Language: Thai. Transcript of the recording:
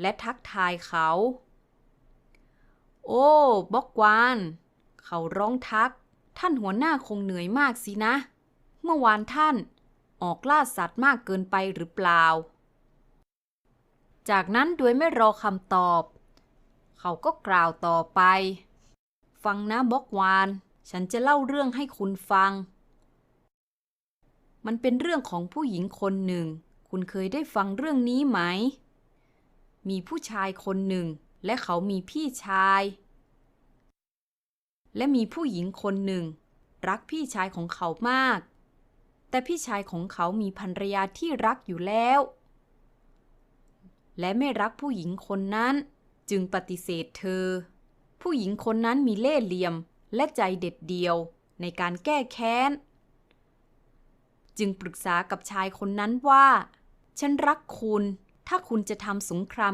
และทักทายเขา โอ้บอกวาน เขาร้องทัก ท่านหัวหน้าคงเหนื่อยมากสินะ เมื่อวานท่านออกล่าสัตว์มากเกินไปหรือเปล่า จากนั้นโดยไม่รอคำตอบ เขาก็กล่าวต่อไป ฟังนะบอกวาน ฉันจะเล่าเรื่องให้คุณฟัง มันเป็นเรื่องของผู้หญิงคนหนึ่ง คุณเคยได้ฟังเรื่องนี้ไหม มีผู้ชายคนหนึ่ง และเขามีพี่ชาย และมีผู้หญิงคนหนึ่ง รักพี่ชายของเขามาก แต่พี่ชายของเขามีภรรยาที่รักอยู่แล้ว และไม่รักผู้หญิงคนนั้นจึงปฏิเสธเธอ ผู้หญิงคนนั้นมีเล่ห์เหลี่ยมและใจเด็ดเดียวในการแก้แค้น จึงปรึกษากับชายคนนั้นว่า ฉันรักคุณ ถ้าคุณจะทำสงคราม